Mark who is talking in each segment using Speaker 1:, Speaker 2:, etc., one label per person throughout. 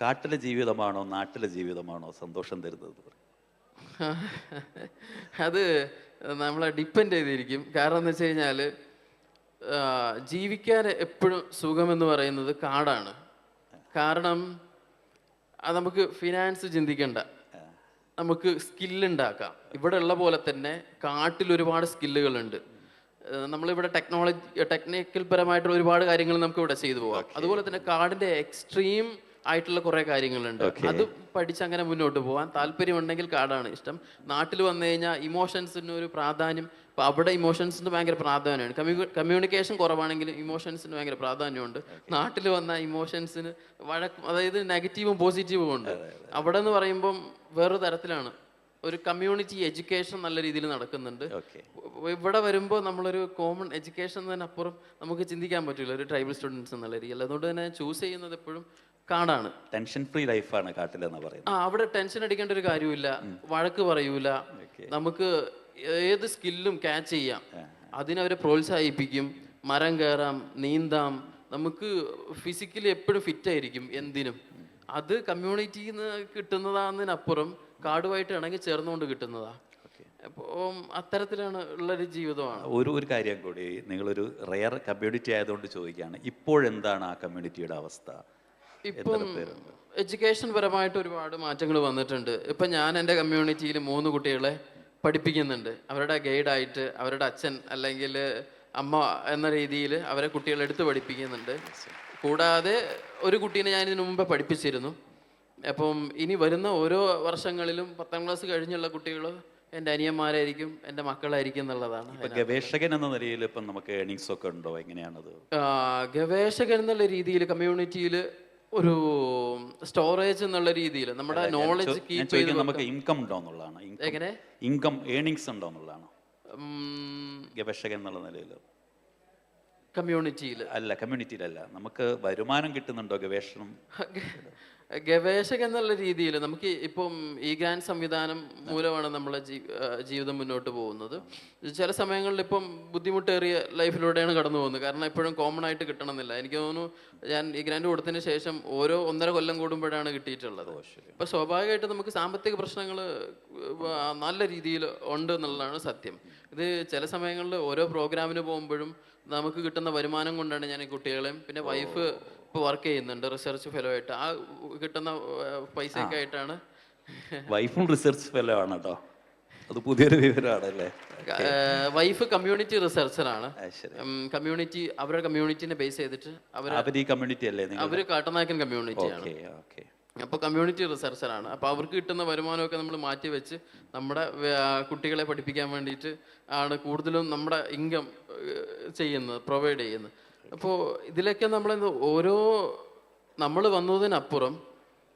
Speaker 1: കാട്ടിലെ ജീവിതമാണോ നാട്ടിലെ ജീവിതമാണോ സന്തോഷം തരുന്നത്
Speaker 2: അത് നമ്മളെ ഡിപ്പെൻഡ് ചെയ്തിരിക്കും. കാരണം എന്ന് വെച്ച് കഴിഞ്ഞാൽ ജീവിക്കാൻ എപ്പോഴും സുഖമെന്ന് പറയുന്നത് കാടാണ്. കാരണം അത് നമുക്ക് ഫിനാൻസ് ചിന്തിക്കണ്ട. നമുക്ക് സ്കില്ലുണ്ടാക്കാം ഇവിടെ ഉള്ള പോലെ തന്നെ കാട്ടിൽ ഒരുപാട് സ്കില്ലുകളുണ്ട് നമ്മളിവിടെ ടെക്നോളജി ടെക്നിക്കൽ പരമായിട്ടുള്ള ഒരുപാട് കാര്യങ്ങൾ നമുക്ക് ഇവിടെ ചെയ്തു പോകാം. അതുപോലെ തന്നെ കാടിന്റെ എക്സ്ട്രീം ആയിട്ടുള്ള കുറെ കാര്യങ്ങളുണ്ട്. അത് പഠിച്ച് അങ്ങനെ മുന്നോട്ട് പോകാൻ താല്പര്യമുണ്ടെങ്കിൽ കാടാണ് ഇഷ്ടം. നാട്ടിൽ വന്നു കഴിഞ്ഞാൽ ഇമോഷൻസിന് ഒരു പ്രാധാന്യം ഇപ്പൊ അവിടെ ഇമോഷൻസിന് ഭയങ്കര പ്രാധാന്യമാണ്. കമ്മ്യൂ കമ്മ്യൂണിക്കേഷൻ കുറവാണെങ്കിലും ഇമോഷൻസിന് ഭയങ്കര പ്രാധാന്യമുണ്ട്. നാട്ടിൽ വന്ന ഇമോഷൻസിന് വഴക്കും അതായത് നെഗറ്റീവും പോസിറ്റീവും ഉണ്ട്. അവിടെ എന്ന് പറയുമ്പം വേറൊരു തരത്തിലാണ്. ഒരു കമ്മ്യൂണിറ്റി എഡ്യൂക്കേഷൻ നല്ല രീതിയിൽ നടക്കുന്നുണ്ട്. ഇവിടെ വരുമ്പോൾ നമ്മളൊരു കോമൺ എഡ്യൂക്കേഷൻ അപ്പുറം നമുക്ക് ചിന്തിക്കാൻ പറ്റില്ല. ഒരു ട്രൈബൽ സ്റ്റുഡൻസ് എന്നുള്ള രീതിയിൽ. അതുകൊണ്ട് തന്നെ ചൂസ് ചെയ്യുന്നത് എപ്പോഴും കാടാണ്.
Speaker 1: ടെൻഷൻ ഫ്രീ ലൈഫാണ് കാട്ടിലെന്ന് പറയുന്നത്.
Speaker 2: ആ അവിടെ ടെൻഷൻ അടിക്കേണ്ട ഒരു കാര്യമില്ല. വഴക്ക് പറയൂല. നമുക്ക് ഏത് സ്കില്ലും ക്യാച്ച് ചെയ്യാം. അതിനവരെ പ്രോത്സാഹിപ്പിക്കും. മരം കയറാം നീന്താം. നമുക്ക് ഫിസിക്കലി എപ്പോഴും ഫിറ്റ് ആയിരിക്കും എന്തിനും. അത് കമ്മ്യൂണിറ്റിയിൽ നിന്ന് കിട്ടുന്നതാണെന്നതിനപ്പുറം കാടുമായിട്ട് ഇണങ്ങി ചേർന്നുകൊണ്ട് കിട്ടുന്നതാ. അപ്പം അത്തരത്തിലാണ് ഉള്ളൊരു ജീവിതമാണ്.
Speaker 1: ഒരു ഒരു കാര്യം കൂടി. നിങ്ങളൊരു റെയർ കമ്മ്യൂണിറ്റി ആയതുകൊണ്ട് ചോദിക്കുകയാണ്. ഇപ്പോഴെന്താണ് ആ കമ്മ്യൂണിറ്റിയുടെ അവസ്ഥ?
Speaker 2: ഇപ്പം എഡ്യൂക്കേഷൻ പരമായിട്ട് ഒരുപാട് മാറ്റങ്ങൾ വന്നിട്ടുണ്ട്. ഇപ്പം ഞാൻ എന്റെ കമ്മ്യൂണിറ്റിയിൽ മൂന്ന് കുട്ടികളെ പഠിപ്പിക്കുന്നുണ്ട്. അവരുടെ ഗൈഡായിട്ട് അവരുടെ അച്ഛൻ അല്ലെങ്കിൽ അമ്മ എന്ന രീതിയിൽ അവരെ കുട്ടികളെ എടുത്ത് പഠിപ്പിക്കുന്നുണ്ട്. കൂടാതെ ഒരു കുട്ടീനെ ഞാൻ ഇതിനു മുമ്പേ പഠിപ്പിച്ചിരുന്നു. അപ്പം ഇനി വരുന്ന ഓരോ വർഷങ്ങളിലും പത്താം ക്ലാസ് കഴിഞ്ഞുള്ള കുട്ടികൾ എന്റെ അനിയന്മാരായിരിക്കും എന്റെ മക്കളായിരിക്കും എന്നുള്ളതാണ്
Speaker 1: ഗവേഷകൻ എന്ന നിലയിൽ ഇപ്പം നമുക്ക് ഏണിങ്സ് ഒക്കെ ഉണ്ടോ? എങ്ങനെയാണത്?
Speaker 2: ഗവേഷകൻ എന്നുള്ള രീതിയിൽ കമ്മ്യൂണിറ്റിയിൽ ഒരു സ്റ്റോറേജ് എന്നുള്ള രീതിയിൽ നമ്മുടെ നോളജ് കീപ്പ് ചെയ്ത്
Speaker 1: നമുക്ക് ഇൻകം ഉണ്ടോ എന്നുള്ളതാണ്.
Speaker 2: എങ്ങനെ?
Speaker 1: ഇൻകം ഏണിങ്സ് ഉണ്ടോ എന്നുള്ളതാണ്. ഗവേഷകൻ എന്നുള്ള നിലയിൽ.
Speaker 2: കമ്മ്യൂണിറ്റിയിൽ
Speaker 1: അല്ല കമ്മ്യൂണിറ്റിയിലല്ല നമുക്ക് വരുമാനം കിട്ടുന്നുണ്ടോ ഗവേഷണം?
Speaker 2: ഗവേഷകൻ എന്നുള്ള രീതിയിൽ നമുക്ക് ഇപ്പം ഈ ഗ്രാൻഡ് സംവിധാനം മൂലമാണ് നമ്മളെ ജീവിതം മുന്നോട്ട് പോകുന്നത്. ചില സമയങ്ങളിൽ ഇപ്പം ബുദ്ധിമുട്ടേറിയ ലൈഫിലൂടെയാണ് കടന്നു പോകുന്നത്. കാരണം എപ്പോഴും കോമൺ ആയിട്ട് കിട്ടണമെന്നില്ല. എനിക്ക് തോന്നുന്നു ഞാൻ ഈ ഗ്രാൻഡ് കൊടുത്തതിന് ശേഷം ഓരോ ഒന്നര കൊല്ലം കൂടുമ്പോഴാണ് കിട്ടിയിട്ടുള്ളത്. അപ്പൊ സ്വാഭാവികമായിട്ട് നമുക്ക് സാമ്പത്തിക പ്രശ്നങ്ങൾ നല്ല രീതിയിൽ ഉണ്ട് എന്നുള്ളതാണ് സത്യം. ഇത് ചില സമയങ്ങളിൽ ഓരോ പ്രോഗ്രാമിന് പോകുമ്പോഴും നമുക്ക് കിട്ടുന്ന വരുമാനം കൊണ്ടാണ് ഞാൻ ഈ കുട്ടികളെയും പിന്നെ വൈഫ് ഇപ്പോൾ വർക്ക് ചെയ്യുന്നുണ്ട് റിസർച്ച് ഫെലോ ആയിട്ട്. ആ കിട്ടുന്ന പൈസയൊക്കെ ആയിട്ടാണ്.
Speaker 1: വൈഫും റിസർച്ച് ഫെലോ ആണ് കേട്ടോ. അത് പുതിയൊരു വിവരമാണ് അല്ലേ
Speaker 2: വൈഫ് കമ്മ്യൂണിറ്റി റിസർച്ചറാണ് കമ്മ്യൂണിറ്റി അവരുടെ കമ്മ്യൂണിറ്റിനെ ബേസ് ചെയ്തിട്ട് അവർ
Speaker 1: ഈ കമ്മ്യൂണിറ്റി അല്ലേ
Speaker 2: അവർ കാട്ടനായക്കൻ കമ്മ്യൂണിറ്റിയാണ് അപ്പോൾ കമ്മ്യൂണിറ്റി റിസർച്ചറാണ് അപ്പോൾ അവർക്ക് കിട്ടുന്ന വരുമാനമൊക്കെ നമ്മൾ മാറ്റി വെച്ച് നമ്മുടെ കുട്ടികളെ പഠിപ്പിക്കാൻ വേണ്ടിയിട്ട് ആണ് കൂടുതലും നമ്മുടെ ഇൻകം ചെയ്യുന്നത് പ്രൊവൈഡ് ചെയ്യുന്നത്. അപ്പോൾ ഇതിലൊക്കെ നമ്മൾ ഓരോ നമ്മൾ വന്നതിനപ്പുറം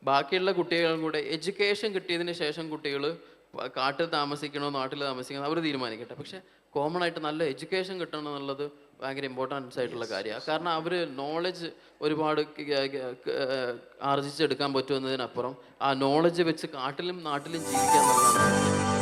Speaker 2: ബാക്കിയുള്ള കുട്ടികളും കൂടെ എഡ്യൂക്കേഷൻ കിട്ടിയതിന് ശേഷം കുട്ടികൾ കാട്ടിൽ താമസിക്കണോ നാട്ടിൽ താമസിക്കണോ അവർ തീരുമാനിക്കട്ടെ. പക്ഷേ കോമൺ ആയിട്ട് നല്ല എഡ്യൂക്കേഷൻ കിട്ടണം എന്നുള്ളത് ഭയങ്കര ഇമ്പോർട്ടൻസ് ആയിട്ടുള്ള കാര്യമാണ് കാരണം അവർ നോളജ് ഒരുപാട് ആർജിച്ചെടുക്കാൻ പറ്റുമെന്നതിനപ്പുറം ആ നോളജ് വെച്ച് കാട്ടിലും നാട്ടിലും ജീവിക്കാൻ എന്നുള്ളതാണ്